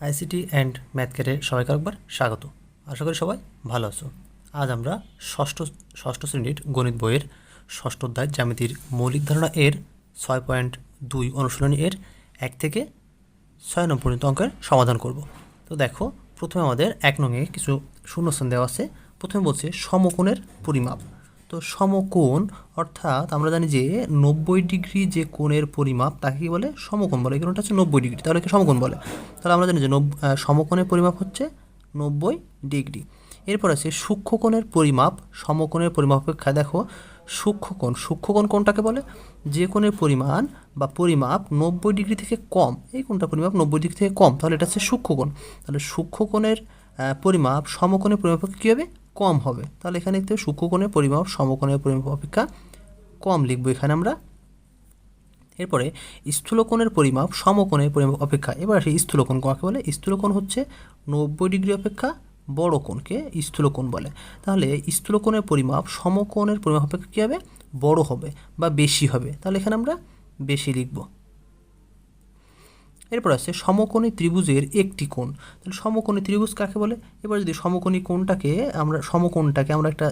ICT and math ক্যারে সবাইকে একবার স্বাগত। আশা করি সবাই ভালো আছো। আজ আমরা ষষ্ঠ ষষ্ঠ শ্রেণির গণিত বইয়ের ষষ্ঠ অধ্যায় জ্যামিতির মৌলিক ধারণা এর ছয় পয়েন্ট দুই অনুশীলনী এর এক থেকে ছয় নম্বর পর্যন্ত অঙ্কের সমাধান করব। তো দেখো, প্রথমে আমাদের এক নঙে কিছু শূন্যস্থান দেওয়া আছে। প্রথমে বলছে সমকোণের পরিমাপ। তো সমকোণ, অর্থাৎ আমরা জানি যে নব্বই ডিগ্রি যে কোণের পরিমাপ, তাকে বলে? সমকোণ বলে। কোণটা হচ্ছে নব্বই ডিগ্রি, তাহলে সমকোণ বলে। তাহলে আমরা জানি যে সমকোণের পরিমাপ হচ্ছে নব্বই ডিগ্রি। এরপর আছে সূক্ষ্মকোণের পরিমাপ, সমকোণের পরিমাপ অপেক্ষা দেখো সূক্ষ্মকোণ সূক্ষ্মকোণ কোনটাকে বলে যে কোণের পরিমাণ বা পরিমাপ নব্বই ডিগ্রি থেকে কম, এই কোণটা পরিমাপ নব্বই ডিগ্রি থেকে কম, তাহলে এটা হচ্ছে সূক্ষ্মকোণ তাহলে সূক্ষ্মকোণের পরিমাপ, সমকোণের পরিমাপ কী হবে? কম হবে। তাহলে এখানে দেখতে হবে সূক্ষ্মকোণের পরিমাপ, সমকোণের পরিমাপ অপেক্ষা কম লিখব এখানে আমরা। এরপরে স্থূলকোণের পরিমাপ, সমকোণের পরিমাপ অপেক্ষা। এবার আসি স্থূলকোণ, কাকে বলে? স্থূলকোণ হচ্ছে নব্বই ডিগ্রি অপেক্ষা বড় কোণকে স্থূলকোণ বলে। তাহলে স্থূলকোণের পরিমাপ, সমকোণের পরিমাপ অপেক্ষা কী হবে? বড় হবে বা বেশি হবে। তাহলে এখানে আমরা বেশি লিখব। এরপর আছে সমকোণী ত্রিভুজের একটি কোণ। তাহলে সমকোণী ত্রিভুজ কাকে বলে? এবার যদি সমকোণী কোণটাকে আমরা, সমকোণটাকে আমরা একটা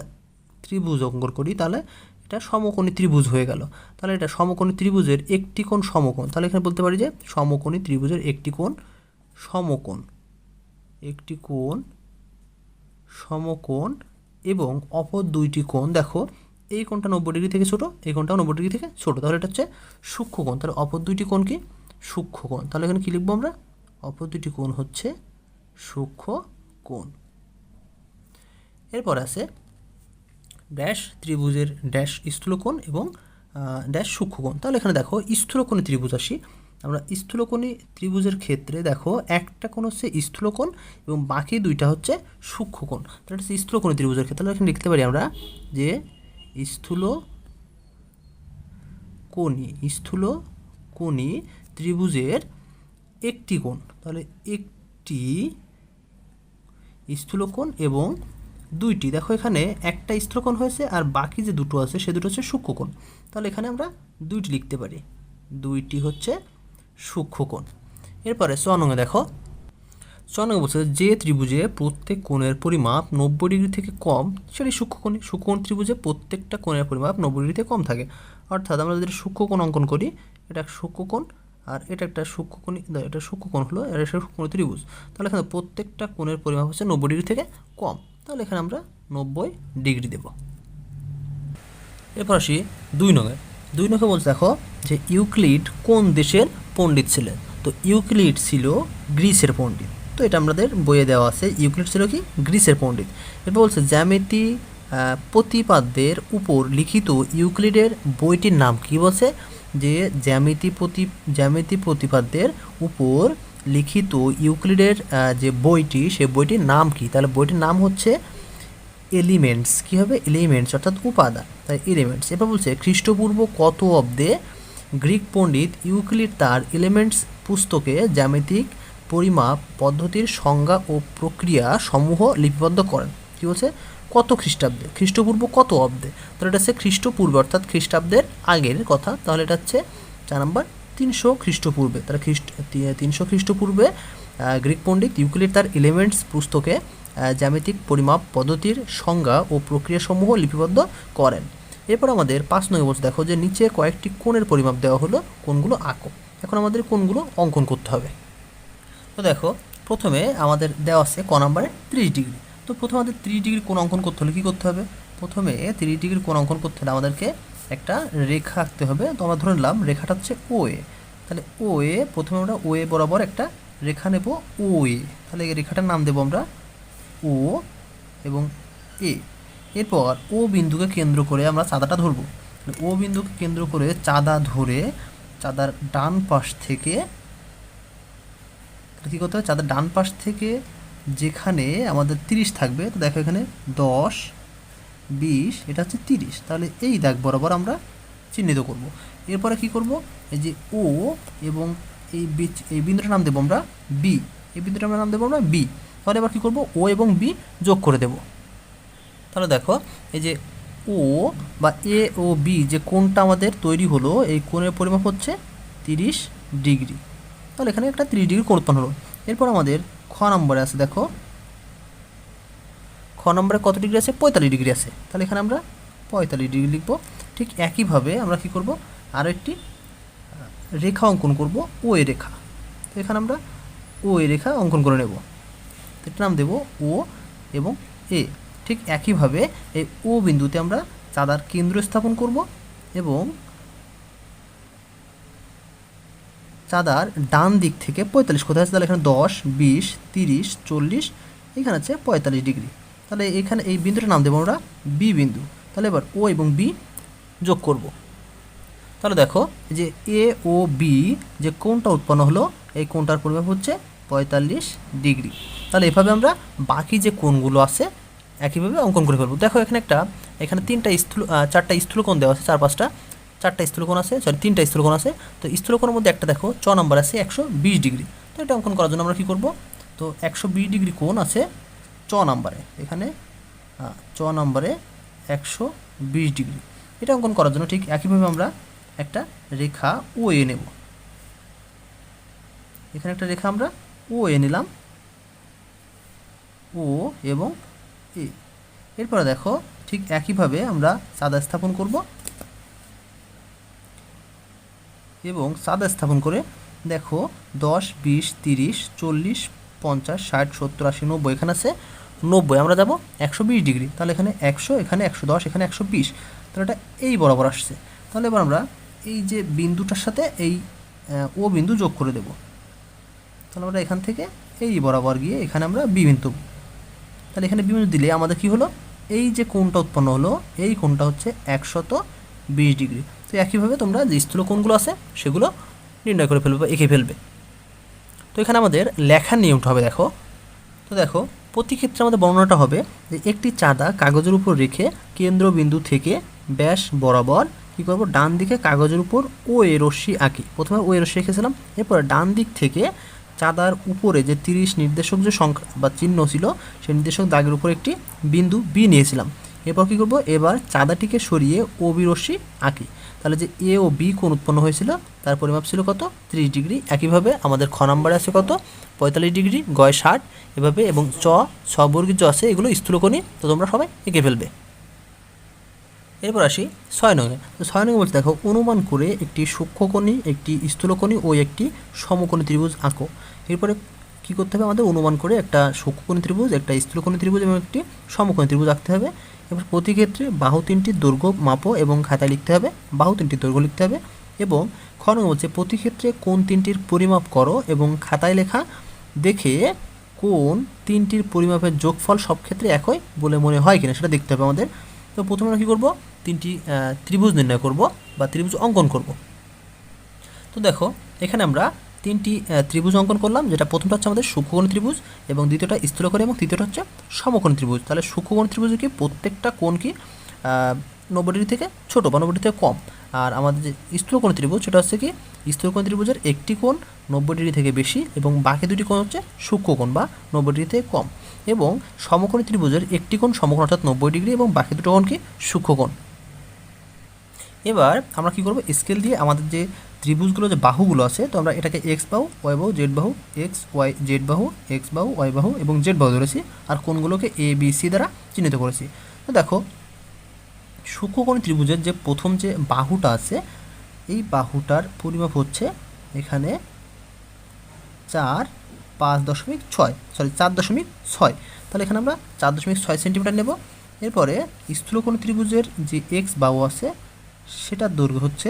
ত্রিভুজ অঙ্কন করি, তাহলে এটা সমকোণী ত্রিভুজ হয়ে গেল। তাহলে এটা সমকোণী ত্রিভুজের একটি কোণ সমকোণ। তাহলে এখানে বলতে পারি যে সমকোণী ত্রিভুজের একটি কোণ সমকোণ। একটি কোণ সমকোণ এবং অপর দুইটি কোণ। দেখো, এই কোণটা নব্বই ডিগ্রি থেকে ছোটো, এই কোণটাও নব্বই ডিগ্রি থেকে ছোটো। তাহলে এটা হচ্ছে সূক্ষ্মকোণ তাহলে অপর দুইটি কোণ কি? সূক্ষ্মকোণ তাহলে এখানে কী লিখব আমরা? অপর দুটি কোণ হচ্ছে সূক্ষ্ম কোণ। এরপর আছে ড্যাশ ত্রিভুজের ড্যাশ স্থূলকোণ এবং ড্যাশ সূক্ষ্মকোণ তাহলে এখানে দেখো স্থূলকোণী ত্রিভুজ আসি। আমরা স্থূলকোণী ত্রিভুজের ক্ষেত্রে দেখো একটা কোণ হচ্ছে স্থূলকোণ এবং বাকি দুইটা হচ্ছে সূক্ষ্মকোণ তাহলে হচ্ছে স্থূলকোণী ত্রিভুজের ক্ষেত্রে। তাহলে এখানে লিখতে পারি আমরা যে স্থূল কোণী স্থূল কোণী ত্রিভুজের একটি কোণ। তাহলে একটি স্থূলকোণ এবং দুইটি। দেখো এখানে একটা স্থূলকোণ হয়েছে আর বাকি যে দুটো আছে, সে দুটো হচ্ছে সূক্ষ্মকোণ। তাহলে এখানে আমরা দুইটি লিখতে পারি। দুইটি হচ্ছে সূক্ষ্মকোণ। এরপরে চনঙ্গে দেখো। চনঙ্গে বলছে, যে ত্রিভুজে প্রত্যেক কোণের পরিমাপ নব্বই ডিগ্রি থেকে কম, সেটি সূক্ষ্মকোণ সূক্ষ্মকোণ ত্রিভুজে প্রত্যেকটা কোণের পরিমাপ নব্বই ডিগ্রি থেকে কম থাকে। অর্থাৎ আমরা যদি সূক্ষ্মকোণ অঙ্কন করি, এটা সূক্ষ্মকোণ আর এটা একটা সূক্ষ্মকোণ এটা সূক্ষ্মকোণ হলো, আর এটা সূক্ষ্মকোণ ত্রিভুজ। তাহলে এখানে প্রত্যেকটা কোণের পরিমাপ হচ্ছে নব্বই ডিগ্রি থেকে কম। তাহলে এখানে আমরা নব্বই ডিগ্রি দেব। এরপর আসি দুই নঙে দুই নখে বলছে, দেখো যে ইউক্লিড কোন দেশের পণ্ডিত ছিলেন? তো ইউক্লিড ছিল গ্রিসের পণ্ডিত। তো এটা আমাদের বইয়ে দেওয়া আছে, ইউক্লিড ছিল কি? গ্রিসের পণ্ডিত। এরপর বলছে, জ্যামিতি প্রতিপাদ্যের উপর লিখিত ইউক্লিডের বইটির নাম কি বলছে? যে জ্যামিতি প্রতি, জ্যামিতি প্রতিপাদ্যের উপর লিখিত ইউক্লিডের যে বইটি, সে বইটির নাম কি? তাহলে বইটির নাম হচ্ছে এলিমেন্টস। কী হবে? এলিমেন্টস, অর্থাৎ উপাদান। তাই এলিমেন্টস। এবার বলছে, খ্রিস্টপূর্ব কত অব্দে গ্রিক পণ্ডিত ইউক্লিড তার এলিমেন্টস পুস্তকে জ্যামিতিক পরিমাপ পদ্ধতির সংজ্ঞা ও প্রক্রিয়া সমূহ লিপিবদ্ধ করেন? কী বলছে? কত খ্রিস্টাব্দে? খ্রিস্টপূর্ব কত অব্দে? তাহলে এটা হচ্ছে খ্রিস্টপূর্বে, অর্থাৎ খ্রিস্টাব্দের আগের কথা। তাহলে এটা হচ্ছে চার নম্বর, তিনশো খ্রিস্টপূর্বে। তাহলে খ্রিস্ট তিনশো খ্রিস্টপূর্বে গ্রিক পণ্ডিত ইউক্লিড তার এলিমেন্টস পুস্তকে জ্যামিতিক পরিমাপ পদ্ধতির সংজ্ঞা ও প্রক্রিয়াসমূহ লিপিবদ্ধ করেন। এরপর আমাদের পাঁচ নয় বছর দেখো, যে নিচে কয়েকটি কোণের পরিমাপ দেওয়া হলো কোনগুলো আঁকো। এখন আমাদের কোনগুলো অঙ্কন করতে হবে। তো দেখো, প্রথমে আমাদের দেওয়া আছে ক নাম্বারে ত্রিশ ডিগ্রি। তো প্রথমে আমাদের ত্রিশ ডিগ্রি কোন অঙ্কন করতে হলে কী করতে হবে? প্রথমে ত্রিশ ডিগ্রি কোন অঙ্কন করতে হলে আমাদেরকে একটা রেখা আঁকতে হবে। তো আমরা ধরে নিলাম রেখাটা হচ্ছে ও এ তাহলে ও এ প্রথমে আমরা ও এ বরাবর একটা রেখা নেব ও এ তাহলে এই রেখাটার নাম দেবো আমরা ও এবং এ এরপর ও বিন্দুকে কেন্দ্র করে আমরা চাঁদাটা ধরবো। ও বিন্দুকে কেন্দ্র করে চাঁদা ধরে চাঁদার ডান পাশ থেকে কী করতে হবে? চাঁদার ডান পাশ থেকে যেখানে আমাদের তিরিশ থাকবে, তো দেখো এখানে দশ, বিশ, এটা হচ্ছে তিরিশ। তাহলে এই দাগ বরাবর আমরা চিহ্নিত করব। এরপরে কি করব? এই যে ও এবং এই এই বিন্দুটার নাম দেবো আমরা বি এই বিন্দুটার আমরা নাম দেবো আমরা বি তাহলে এবার কী করব? ও এবং বি যোগ করে দেব। তাহলে দেখো, এই যে ও বা এ ও বি যে কোণটা আমাদের তৈরি হলো, এই কোণের পরিমাপ হচ্ছে তিরিশ ডিগ্রি। তাহলে এখানে একটা ত্রিশ ডিগ্রি কোণ উৎপন্ন হলো। এরপর আমাদের খ নম্বরে আছে, দেখো। খ নম্বরে কত ডিগ্রি আছে? পঁয়তাল্লিশ ডিগ্রি আছে। তাহলে এখানে আমরা পঁয়তাল্লিশ ডিগ্রি লিখব। ঠিক একইভাবে আমরা কি করব? আরও একটি রেখা অঙ্কন করব, ও এ রেখা। তো এখানে আমরা ও এ রেখা অঙ্কন করে নেব। তো এটার নাম দেব ও এবং এ। ঠিক একইভাবে এই ও বিন্দুতে আমরা চাঁদার কেন্দ্র স্থাপন করব এবং চাঁদার ডান দিক থেকে পঁয়তাল্লিশ। কোথায় আছে? তাহলে এখানে দশ, বিশ, তিরিশ, চল্লিশ, এখানে আছে পঁয়তাল্লিশ ডিগ্রি। তাহলে এখানে এই বিন্দুটার নাম দেবো আমরা বি বিন্দু। তাহলে এবার ও এবং বি যোগ করব। তাহলে দেখো যে এ ও বি যে কোনটা উৎপন্ন হলো, এই কোনটার পরিমাপ হচ্ছে পঁয়তাল্লিশ ডিগ্রি। তাহলে এভাবে আমরা বাকি যে কোণগুলো আছে, একইভাবে অঙ্কন করে ফেলব। দেখো এখানে একটা, এখানে তিনটা স্থূল চারটা স্থূলকোণ দেওয়া আছে, চার পাঁচটা চারটা স্থূলকোণ আছে সরি তিনটা স্থূলকোণ আছে। তো স্থূলকোণের মধ্যে একটা দেখো চ নম্বর আছে একশো বিশ ডিগ্রি। তো এটা অঙ্কন করার জন্য আমরা কী করব? তো একশো বিশ ডিগ্রি কোণ আছে চ নাম্বারে। এখানে চ নম্বরে একশো বিশ ডিগ্রি। এটা অঙ্কন করার জন্য ঠিক একইভাবে আমরা একটা রেখা ও এ নেব। এখানে একটা রেখা আমরা ও এ নিলাম। ও এবং এ। এরপরে দেখো, ঠিক একইভাবে আমরা চাঁদা স্থাপন করব। এবং চাঁদা স্থাপন করে, দেখো, দশ, বিশ, তিরিশ, চল্লিশ, পঞ্চাশ, ষাট, সত্তর, আশি, নব্বই, এখানে আছে নব্বই, আমরা যাব একশো বিশ ডিগ্রি, তাহলে এখানে একশো এখানে একশো দশ, এখানে একশো বিশ, তাহলে এটা এই বরাবর আসছে। তাহলে এবার আমরা এই যে বিন্দুটার সাথে এই ও বিন্দু যোগ করে দেব। তাহলে আমরা এখান থেকে এই বরাবর গিয়ে এখানে আমরা বি বিন্দু, তাহলে এখানে বিন্দু দিলে আমাদের কি হলো? এই যে কোণটা উৎপন্ন হলো, এই কোণটা হচ্ছে একশত বিশ ডিগ্রি। তো একইভাবে তোমরা যে স্থূল কোণগুলো আছে, সেগুলো নির্ণয় করে ফেলবে বা এঁকে ফেলবে। তো এখানে আমাদের লেখার নিয়মটা হবে, দেখো। তো দেখো, প্রতি ক্ষেত্রে আমাদের বর্ণনাটা হবে যে একটি চাঁদা কাগজের উপর রেখে কেন্দ্রবিন্দু থেকে ব্যাস বরাবর কী করব? ডান দিকে কাগজের উপর ও এ রশ্মি আঁকি। প্রথমে ও এ রশ্মি এঁকেছিলাম, এরপরে ডান দিক থেকে চাঁদার উপরে যে তিরিশ নির্দেশক যে সংখ্যা বা চিহ্ন ছিল, সেই নির্দেশক দাগের উপর একটি বিন্দু বি নিয়েছিলাম। এরপর কী করব? এবার চাঁদাটিকে সরিয়ে ও বি রশ্মি আঁকি। তাহলে যে এ ও বি কোণ উৎপন্ন হয়েছিল? তার পরিমাপ ছিল কত? ত্রিশ ডিগ্রি। একইভাবে আমাদের খ নম্বরে আছে কত? পঁয়তাল্লিশ ডিগ্রি গয় ষাট। এভাবে এবং চ, ছ বর্গের যে আছে, এগুলো স্থূলকোণী তো তোমরা সবাই এঁকে ফেলবে। এরপর আসি ছয় নঙে তো ছয় নঙে বলতে দেখো, অনুমান করে একটি সূক্ষ্মকণি একটি স্থূলকণি ও একটি সমকোণী ত্রিভুজ আঁকো। এরপরে কী করতে হবে? আমাদের অনুমান করে একটা সূক্ষ্মকোণী ত্রিভুজ, একটা স্থূলকোণী ত্রিভুজ এবং একটি সমকোণী ত্রিভুজ আঁকতে হবে। এবার প্রতি ক্ষেত্রে বাহু তিনটির দৈর্ঘ্য মাপো এবং খাতায় লিখতে হবে। বাহু তিনটির দৈর্ঘ্য লিখতে হবে এবং খন হচ্ছে প্রতি ক্ষেত্রে কোন তিনটির পরিমাপ করো এবং খাতায় লেখা। দেখে কোন তিনটির পরিমাপের যোগফল সব ক্ষেত্রে একই বলে মনে হয় কিনা সেটা দেখতে হবে আমাদের। তো প্রথমে আমরা কী করব? তিনটি ত্রিভুজ নির্ণয় করব বা ত্রিভুজ অঙ্কন করব। তো দেখো, এখানে আমরা তিনটি ত্রিভুজ অঙ্কন করলাম, যেটা প্রথমটা হচ্ছে আমাদের সূক্ষ্মকোণ ত্রিভুজ এবং দ্বিতীয়টা স্থূলকোণ এবং তৃতীয়টা হচ্ছে সমকোণ ত্রিভুজ। তাহলে সূক্ষ্মকোণ ত্রিভুজে কি? প্রত্যেকটা কোণ কি? নব্বই ডিগ্রি থেকে ছোটো বা নব্বই ডিগ্রি থেকে কম। আর আমাদের যে স্থূলকোণ ত্রিভুজ, সেটা হচ্ছে কি? স্থূলকোণ ত্রিভুজের একটি কোণ নব্বই ডিগ্রি থেকে বেশি এবং বাকি দুটি কোণ হচ্ছে সূক্ষ্মকোণ বা নব্বই ডিগ্রি থেকে কম। এবং সমকোণ ত্রিভুজের একটি কোণ সমকোণ অর্থাৎ নব্বই ডিগ্রি এবং বাকি দুটো কোণ কি? সূক্ষ্মকোণ। এবার আমরা কি করব? স্কেল দিয়ে আমাদের যে ত্রিভুজগুলো যে বাহুগুলো আছে, তো আমরা এটাকে এক্স বাহু ওয়াই বাহু জেড বাহু এক্স ওয়াই জেড বাহু এক্স বাহু ওয়াই বাহু এবং জেড বাহু ধরেছি আর কোনগুলোকে এ বি সি দ্বারা চিহ্নিত করেছি। তো দেখো, সূক্ষ্মকোণী ত্রিভুজের যে প্রথম যে বাহুটা আছে, এই বাহুটার পরিমাপ হচ্ছে এখানে চার পাঁচ দশমিক ছয় সরি চার দশমিক ছয়। তাহলে এখানে আমরা চার দশমিক ছয় সেন্টিমিটার নেব। এরপরে স্থূলকোণ ত্রিভুজের যে এক্স বাহু আছে, সেটার দৈর্ঘ্য হচ্ছে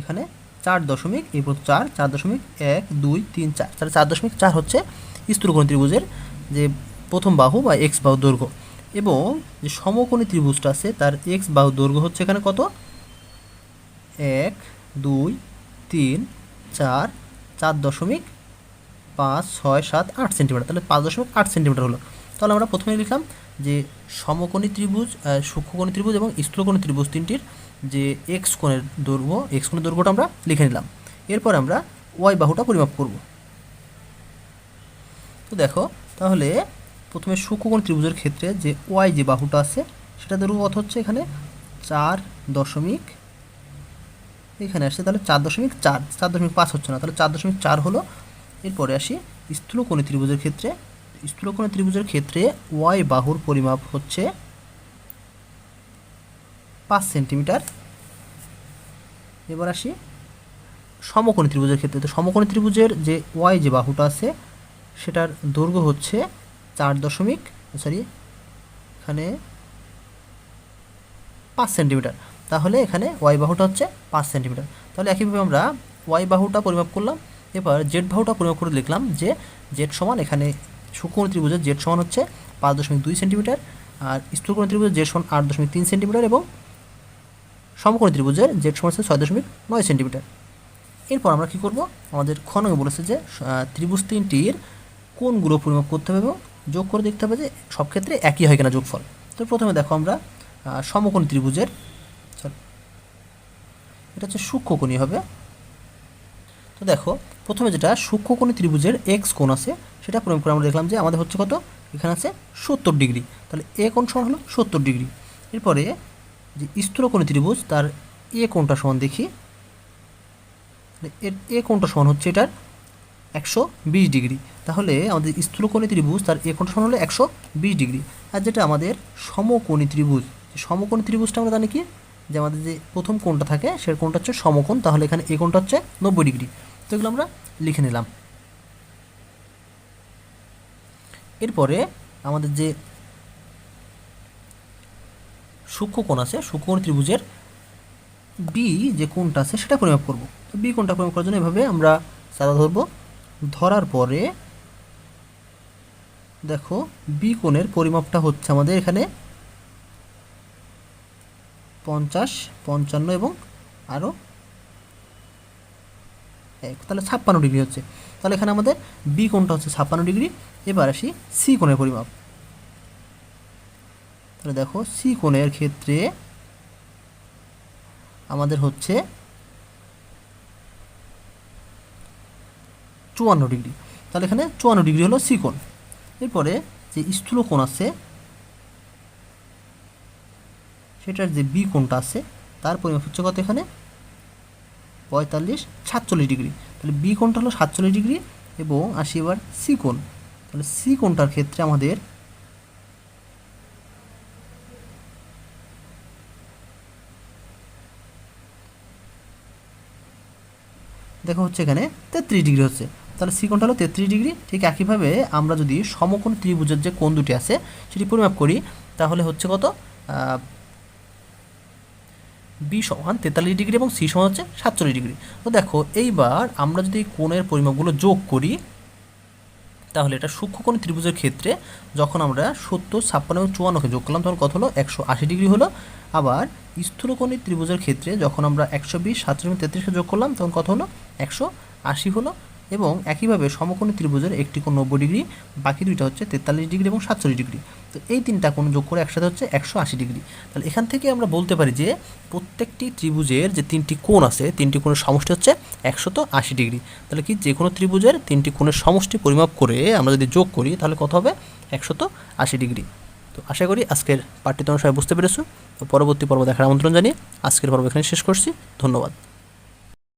এখানে চার দশমিক এরপর চার চার দশমিক এক, দুই, তিন, চার। তাহলে চার দশমিক চার হচ্ছে স্থূলকোণ ত্রিভুজের যে প্রথম বাহু বা এক্স বাহু দৈর্ঘ্য। এবং যে সমকোণী ত্রিভুজটা আছে, তার এক্স বাহু দৈর্ঘ্য হচ্ছে এখানে কত? এক, দুই, তিন, চার চার দশমিক পাঁচ, ছয়, সাত, আট সেন্টিমিটার। তাহলে পাঁচ দশমিক আট সেন্টিমিটার হলো। তাহলে আমরা প্রথমে লিখলাম যে সমকোণী ত্রিভুজ সূক্ষ্মকোণী ত্রিভুজ এবং স্থূলকোণী ত্রিভুজ তিনটির যে এক্স কোণের দৈর্ঘ্য এক্স কোণের দৈর্ঘ্যটা আমরা লিখে নিলাম। এরপর আমরা ওয়াই বাহুটা পরিমাপ করব। তো দেখো, তাহলে প্রথমে সূক্ষ্মকোণ ত্রিভুজের ক্ষেত্রে যে ওয়াই যে বাহুটা আছে, সেটা দৈর্ঘ্য কত হচ্ছে এখানে? চার দশমিক, এখানে আসছে তাহলে চার দশমিক চার চার দশমিক পাঁচ হচ্ছে না, তাহলে চার দশমিক চার হলো। এরপরে আসি স্থূলকোণী ত্রিভুজের ক্ষেত্রে। স্থূলকোণী ত্রিভুজের ক্ষেত্রে ওয়াই বাহুর পরিমাপ হচ্ছে পাঁচ সেন্টিমিটার। এবার আসি। সমকোণী ত্রিভুজের ক্ষেত্রে। তো সমকোণী ত্রিভুজের যে ওয়াই যে বাহুটা আছে, সেটার দৈর্ঘ্য হচ্ছে চার দশমিক সরি এখানে পাঁচ সেন্টিমিটার। তাহলে এখানে ওয়াই বাহুটা হচ্ছে পাঁচ সেন্টিমিটার। তাহলে একইভাবে আমরা ওয়াই বাহুটা পরিমাপ করলাম। এবার জেড বাহুটা পরিমাপ করে লিখলাম যে জেড সমান এখানে সুকোণ ত্রিভুজের জেড সমান হচ্ছে পাঁচ দশমিক দুই সেন্টিমিটার, আর স্থূলকোণ ত্রিভুজের জেড সমান আট দশমিক তিন সেন্টিমিটার এবং সমকোণ ত্রিভুজের জেড সমান হচ্ছে ছয় দশমিক নয় সেন্টিমিটার। এরপর আমরা কী করব? আমাদের খনকে বলেছে যে ত্রিভুজ তিনটির কোণগুলো পরিমাপ করতে হবে এবং যোগ করে দেখতে হবে যে সব ক্ষেত্রে একই হয় কিনা যোগফল। তো প্রথমে দেখো আমরা সমকোণ ত্রিভুজের এটা হচ্ছে সূক্ষ্মকোণী হবে। তো দেখো, প্রথমে যেটা সূক্ষ্মকোণী ত্রিভুজের এক্স কোণ আছে, সেটা প্রয়োগ করে আমরা দেখলাম যে আমাদের হচ্ছে কত? এখানে আছে সত্তর ডিগ্রি। তাহলে এ কোণ সমান হলো সত্তর ডিগ্রি। এরপরে যে স্থূলকোণী ত্রিভুজ তার এ কোণটা সমান দেখি। এর এ কোণটা সমান হচ্ছে এটার একশো বিশ ডিগ্রি। তাহলে আমাদের স্থূলকোণী ত্রিভুজ তার এ কোণটা সমান হলো একশো বিশ ডিগ্রি। আর যেটা আমাদের সমকোণী ত্রিভুজ সমকোণী ত্রিভুজটা আমরা জানি কি? যে আমাদের যে প্রথম কোণটা থাকে সে কোণটা হচ্ছে সমকোণ, তাহলে এখানে এ কোণটা হচ্ছে নব্বই ডিগ্রি। তো এগুলো আমরা লিখে নিলাম। এরপরে আমাদের যে সূক্ষ্মকোণ আছে সূক্ষ্মকোণ ত্রিভুজের বি যে কোণটা আছে সেটা পরিমাপ করব। তো বি কোণটা পরিমাপ করার জন্য এভাবে আমরা চাঁদা ধরবো। ধরার পরে দেখো বি কোণের পরিমাপটা হচ্ছে আমাদের এখানে পঞ্চাশ, পঞ্চান্ন এবং আরও এক। তাহলে ছাপ্পান্ন ডিগ্রি হচ্ছে। তাহলে এখানে আমাদের বি কোণটা হচ্ছে ছাপ্পান্ন ডিগ্রি। এবার আসি সি কোণের পরিমাপ। তাহলে দেখো সি কোণের ক্ষেত্রে আমাদের হচ্ছে চুয়ান্ন ডিগ্রি। তাহলে এখানে চুয়ান্ন ডিগ্রি হলো সি কোণ। এরপরে যে স্থূল কোণ আছে, সেটার যে বি কোণটা আছে, তার পরিমাপ হচ্ছে কত এখানে? পঁয়তাল্লিশ, সাতচল্লিশ ডিগ্রি। তাহলে বি কোণটা হলো সাতচল্লিশ ডিগ্রি এবং আসি এবার সি কোণ। তাহলে সি কোণটার ক্ষেত্রে আমাদের দেখো হচ্ছে এখানে তেত্রিশ ডিগ্রি হচ্ছে। তাহলে সি কোণটা হলো তেত্রিশ ডিগ্রি। ঠিক একইভাবে আমরা যদি সমকোণ ত্রিভুজের যে কোণ দুটি আছে, সেটি পরিমাপ করি, তাহলে হচ্ছে কত? বি সমান তেতাল্লিশ ডিগ্রি এবং সি সমান হচ্ছে সাতচল্লিশ ডিগ্রি। তো দেখো, এইবার আমরা যদি কোণের পরিমাপগুলো যোগ করি, তাহলে এটা সূক্ষ্মকোণ ত্রিভুজের ক্ষেত্রে যখন আমরা সত্তর, ছাপ্পান্ন এবং চুয়ান্নকে যোগ করলাম, তখন কত হলো? একশো আশি ডিগ্রি হলো। আবার স্থূলকোণী ত্রিভুজের ক্ষেত্রে যখন আমরা একশো বিশ, সাতশো তেত্রিশকে যোগ করলাম, তখন কত হলো? একশো আশি হলো এবং একইভাবে সমকোণী ত্রিভুজের একটি কোণ নব্বই ডিগ্রি, বাকি দুইটা হচ্ছে তেতাল্লিশ ডিগ্রি এবং সাতচল্লিশ ডিগ্রি। তো এই তিনটা কোণ যোগ করে একসাথে হচ্ছে একশো আশি ডিগ্রি। তাহলে এখান থেকে আমরা বলতে পারি যে প্রত্যেকটি ত্রিভুজের যে তিনটি কোণ আছে, তিনটি কোণের সমষ্টি হচ্ছে একশত আশি ডিগ্রি। তাহলে কি যে কোনো ত্রিভুজের তিনটি কোণের সমষ্টি পরিমাপ করে আমরা যদি যোগ করি, তাহলে কত হবে? একশত আশি ডিগ্রি। তো আশা করি আজকের পাঠটি তোমরা সবাই বুঝতে পেরেছ। তো পরবর্তী পর্ব দেখার আমন্ত্রণ জানিয়ে আজকের পর্ব এখানে শেষ করছি। ধন্যবাদ।